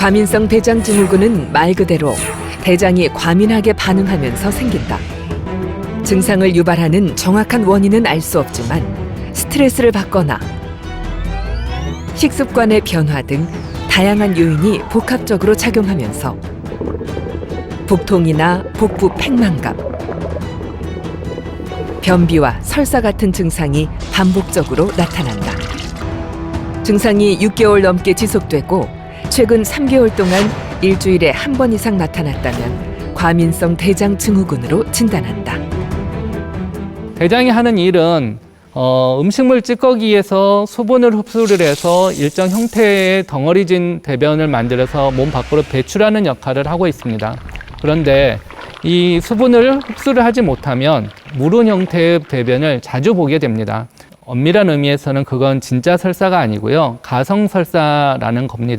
과민성 대장 증후군은 말 그대로 대장이 과민하게 반응하면서 생긴다. 증상을 유발하는 정확한 원인은 알 수 없지만 스트레스를 받거나 식습관의 변화 등 다양한 요인이 복합적으로 작용하면서 복통이나 복부 팽만감, 변비와 설사 같은 증상이 반복적으로 나타난다. 증상이 6개월 넘게 지속되고 최근 3개월 동안 일주일에 한 번 이상 나타났다면 과민성 대장 증후군으로 진단한다. 대장이 하는 일은 어, 음식물 찌꺼기에서 수분을 흡수를 해서 일정 형태의 덩어리진 대변을 만들어서 몸 밖으로 배출하는 역할을 하고 있습니다. 그런데 이 수분을 흡수를 하지 못하면 무른 형태의 대변을 자주 보게 됩니다. 엄밀한 의미에서는 그건 진짜 설사가 아니고요. 가성 설사라는 겁니다.